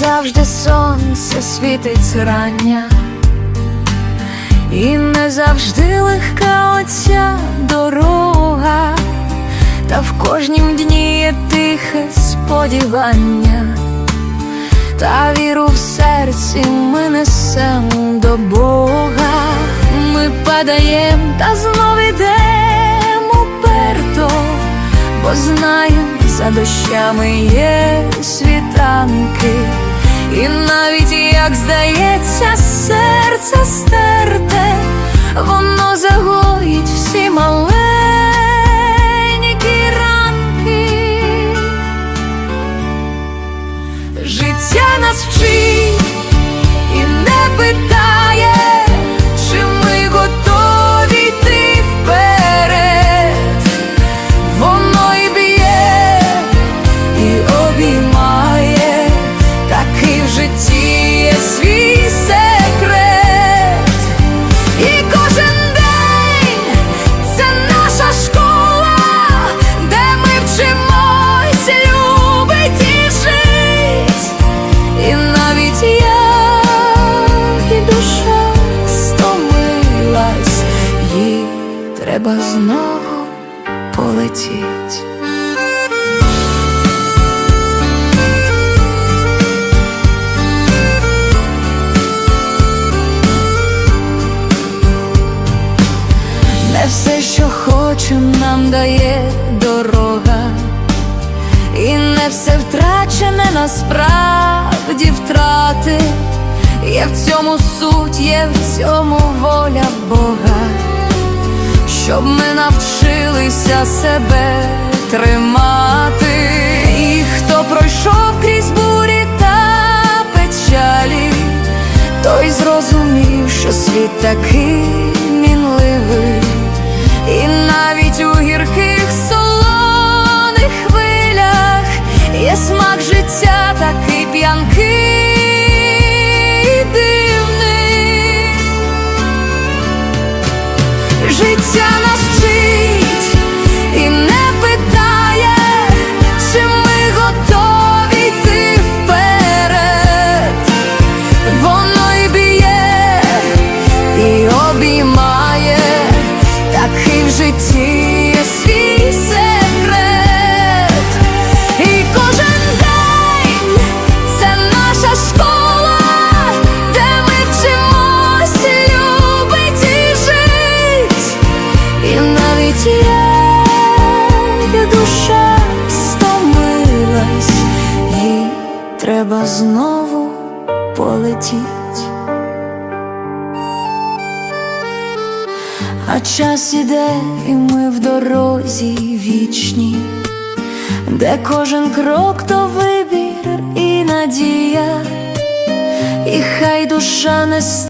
завжди сонце світить зрання, і не завжди легка оця дорога, та в кожнім дні є тихе сподівання, та віру в серці ми несем до Бога. Ми падаєм та знов ідем уперто, бо знаєм, за дощами є світанки, і навіть як здається, серце стерте, воно загоїть всі маленькі ранки. Життя нас вчить знову полетіть. Не все, що хочем, нам дає дорога. І не все втрачене насправді втрати. Є в цьому суть, є в цьому воля Бога, щоб ми навчилися себе тримати. І хто пройшов крізь бурі та печалі, той зрозумів, що світ такий мінливий, і навіть у гірких солоних хвилях є смак життя такий п'янкий Життя нас вчить і не навіть душа стомилась, їй треба знову полетіть. А час іде, і ми в дорозі вічні, де кожен крок то вибір і надія, і хай душа не